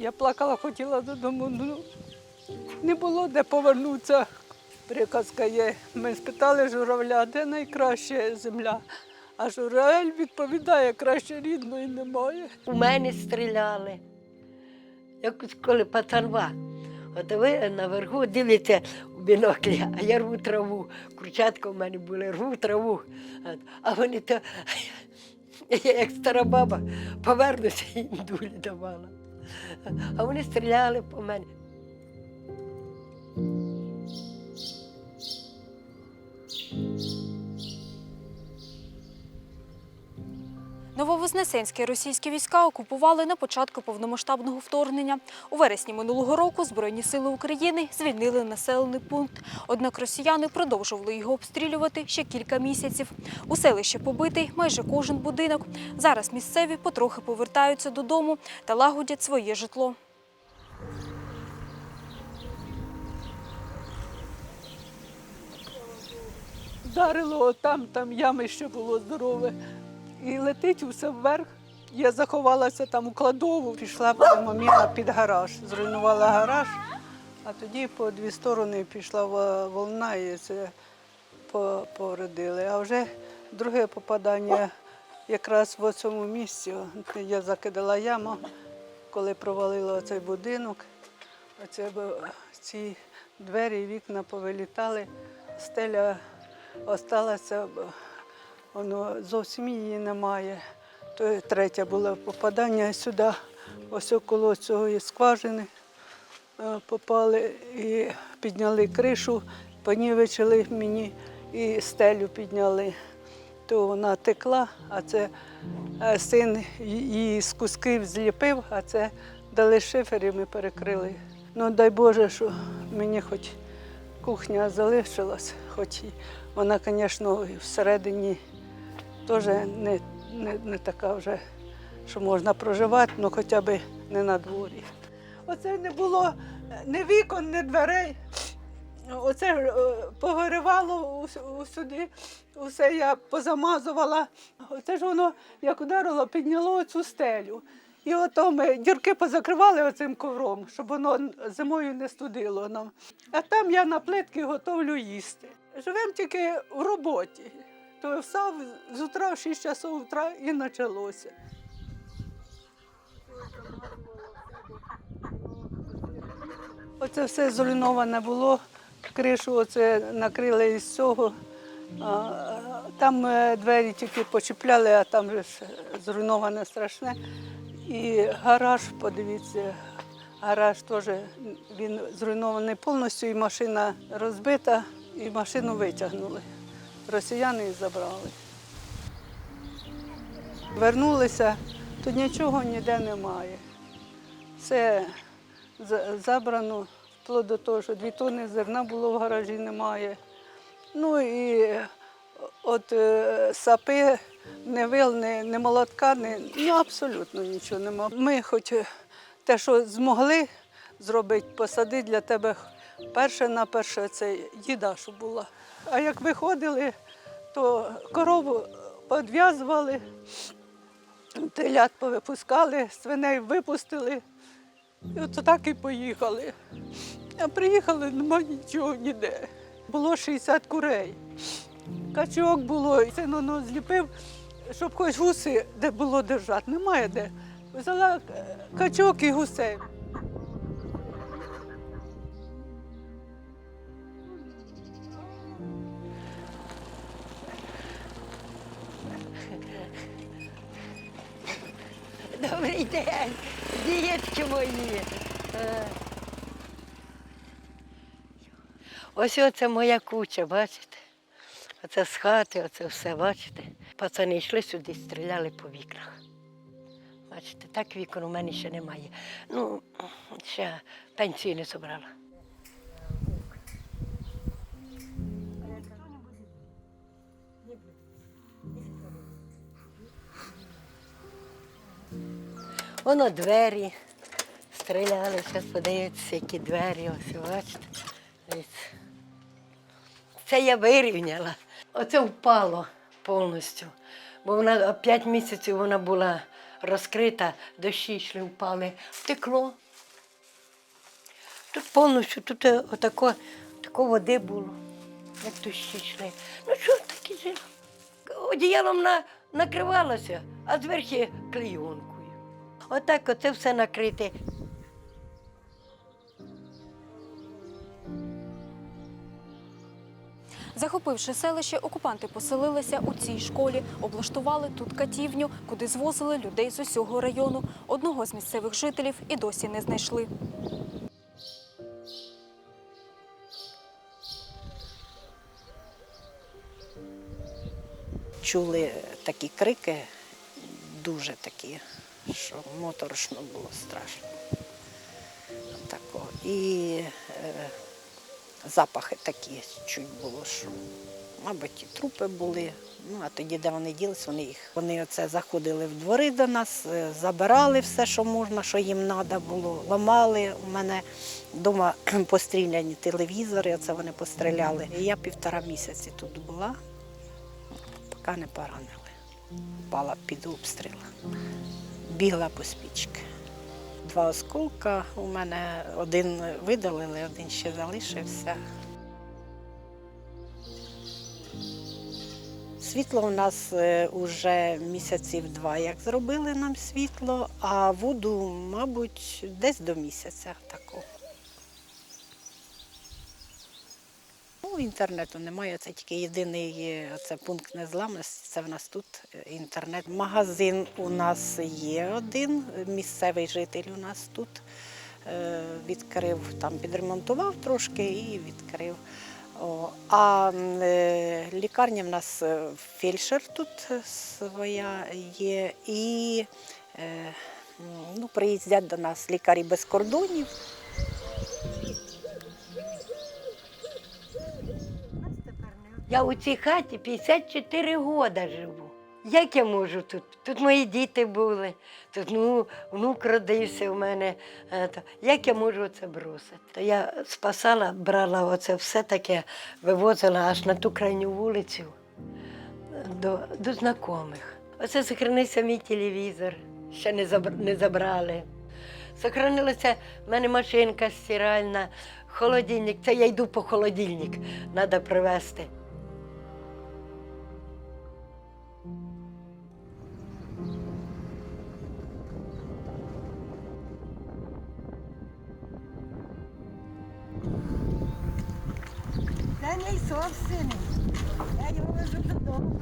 Я плакала, хотіла додому. Ну, не було де повернутися. Приказка є. Ми спитали журавля, де найкраща земля. А журавель відповідає, краще рідної немає. У мене стріляли. Якось коли пацанва. От ви наверху дивитеся у біноклі, а я рву траву. Курчатка в мене були, рву траву. А вони то, як стара баба, повернуся і дулі давала. А вони стріляли по мене. Нововознесенські російські війська окупували на початку повномасштабного вторгнення. У вересні минулого року Збройні сили України звільнили населений пункт. Однак росіяни продовжували його обстрілювати ще кілька місяців. У селищі побитий майже кожен будинок. Зараз місцеві потрохи повертаються додому та лагодять своє житло. Вдарило там, там ями ще було здорове. І летить усе вверх. Я заховалася там у кладову, пішла маміна під гараж, зруйнувала гараж, а тоді по дві сторони пішла волна і це по- повредили. А вже друге попадання якраз в цьому місці. Я закидала яму, коли провалила цей будинок. Оце ці двері і вікна повилітали, стеля осталася, воно зовсім її немає. То третє було попадання сюди, ось около цієї скважини е, попали і підняли кришу, понівечили мені і стелю підняли. То вона текла, а це е, син її з кусків зліпив, а це дали шифер і ми перекрили. Ну дай Боже, що мені хоч кухня залишилась, хоч вона, звісно, всередині теж не, не, не така вже, що можна проживати, ну хоча б не на дворі. Оце не було ні вікон, ні дверей. Оце е, повиривало ус- усе я позамазувала. Оце ж воно, як ударило, підняло цю стелю. І ото ми дірки позакривали оцим ковром, щоб воно зимою не студило нам. А там я на плитки готовлю їсти. Живемо тільки в роботі. То встав з утра в 6 часов утра і почалося. Оце все зруйноване було. Кришу оце накрили із цього. Там е, двері тільки почіпляли, а там ж зруйноване страшне. І гараж, подивіться, гараж теж він зруйнований повністю, і машина розбита, і машину витягнули. Росіяни її забрали. Вернулися, тут нічого ніде немає. Все забрано, вплоть до того, що дві тонни зерна було в гаражі, немає. Ну і от е, сапи, не вил, не, не молотка, не, ну абсолютно нічого немає. Ми хоч те, що змогли зробити, посадити для тебе перше на перше це їда, що була. А як виходили, то корову підв'язували, телят повипускали, свиней випустили. І от так і поїхали. А приїхали, нема нічого ніде. Було 60 курей. Качок було, і син воно зліпив, щоб хоч гуси де було держати. Немає де. Взяла е, качок і гусей. Добрий день, дітки мої. Е. Ось оце моя куча, бачите? Оце з хати, оце все, бачите? Пацани йшли сюди, стріляли по вікнах. Бачите, так вікон у мене ще немає. Ну, ще пенсію не собрала. Воно двері стріляли, зараз подивіться, які двері, ось бачите. Це я вирівняла. Оце впало повністю. Бо вона 5 місяців вона була розкрита, дощі йшли, впали, втекло. Тут повністю, тут отако, тако води було, як дощі йшли. Ну що так і жила? Одіялом на, накривалося, а зверху клейонкою. Отак оце все накрите. Захопивши селище, окупанти поселилися у цій школі, облаштували тут катівню, куди звозили людей з усього району. Одного з місцевих жителів і досі не знайшли. чули такі крики, дуже такі, що моторошно було страшно. Тако. І е, запахи такі чуть було, що, мабуть, і трупи були. Ну, а тоді, де вони ділись, вони їх. Вони оце заходили в двори до нас, е, забирали все, що можна, що їм треба було, ламали. У мене вдома постріляні телевізори, оце вони постріляли. І я півтора місяці тут була поки не поранили. Впала під обстріл. Бігла по спічки. Два осколка у мене один видалили, один ще залишився. Світло у нас вже місяців два, як зробили нам світло, а воду, мабуть, десь до місяця такого. Ну, інтернету немає, це тільки єдиний е, це пункт незламності. Це в нас тут е, інтернет. Магазин у нас є один, місцевий житель у нас тут е, відкрив, там підремонтував трошки і відкрив. А лікарня в нас фельдшер тут своя є, і ну, приїздять до нас лікарі без кордонів. Я у цій хаті 54 роки живу. Як я можу тут? Тут мої діти були, тут ну, внук родився в мене. Е, Як я можу це бросити? То я спасала, брала оце все таке, вивозила аж на ту крайню вулицю е, до, до знайомих. Оце сохранився мій телевізор, ще не, не забрали. Сохранилася в мене машинка стиральна, холодильник. Це я йду по холодильник, треба привезти. Мій собственний. Я його везу додому.